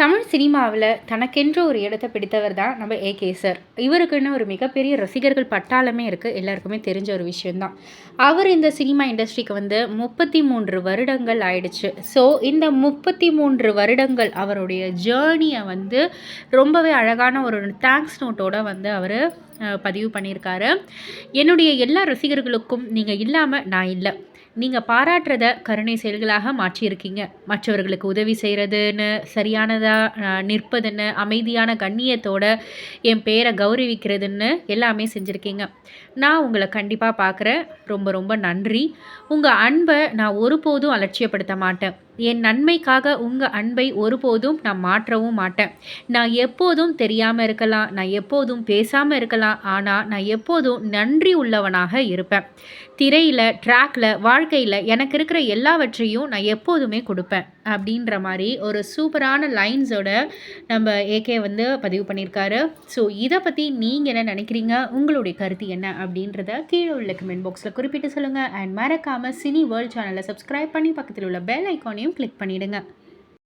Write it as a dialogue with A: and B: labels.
A: தமிழ் சினிமாவில் தனக்கென்று ஒரு இடத்தை பிடித்தவர் தான் நம்ம ஏகே சார். இவருக்குன்னு ஒரு மிகப்பெரிய ரசிகர்கள் பட்டாளமே இருக்குது எல்லாருக்குமே தெரிஞ்ச ஒரு விஷயந்தான் அவர் இந்த சினிமா இண்டஸ்ட்ரிக்கு வந்து முப்பத்தி மூன்று வருடங்கள் ஆயிடுச்சு. ஸோ இந்த முப்பத்தி மூன்று வருடங்கள் அவருடைய ஜேர்னியை வந்து ரொம்பவே அழகான ஒரு தேங்க்ஸ் நோட்டோட வந்து அவர் பதிவு பண்ணியிருக்காரு. என்னுடைய எல்லா ரசிகர்களுக்கும் நீங்கள் இல்லாமல் நான் இல்லை. நீங்கள் பாராட்டுறத கருணை செயல்களாக மாற்றியிருக்கீங்க. மற்றவர்களுக்கு உதவி செய்கிறதுன்னு சரியானதாக நிற்பதுன்னு அமைதியான கண்ணியத்தோட என் பேரை கௌரவிக்கிறதுன்னு எல்லாமே செஞ்சுருக்கீங்க. நான் உங்களை கண்டிப்பாக பார்க்குறேன் ரொம்ப ரொம்ப நன்றி. உங்கள் அன்பை நான் ஒருபோதும் அலட்சியப்படுத்த மாட்டேன். என் நன்மைக்காக உங்கள் அன்பை ஒருபோதும் நான் மாற்றவும் மாட்டேன். நான் எப்போதும் தெரியாமல் இருக்கலாம் நான் எப்போதும் பேசாமல் இருக்கலாம் ஆனால் நான் எப்போதும் நன்றி உள்ளவனாக இருப்பேன். திரையில் ட்ராக்கில் வாழ்க்கையில் எனக்கு இருக்கிற எல்லாவற்றையும் நான் எப்போதுமே கொடுப்பேன் அப்படின்ற மாதிரி ஒரு சூப்பரான லைன்ஸோட நம்ம ஏகே வந்து பதிவு பண்ணியிருக்காரு. ஸோ இதை பற்றி நீங்கள் என்ன நினைக்கிறீங்க? உங்களுடைய கருத்து என்ன? அப்படின்றத கீழே உள்ள கமெண்ட் பாக்ஸில் குறிப்பிட்டு சொல்லுங்கள் அண்ட் மறக்காமல் சினி வேர்ல்ட் சேனலை சப்ஸ்கிரைப் பண்ணி பக்கத்தில் உள்ள பெல் ஐக்கானையும் கிளிக் பண்ணிவிடுங்க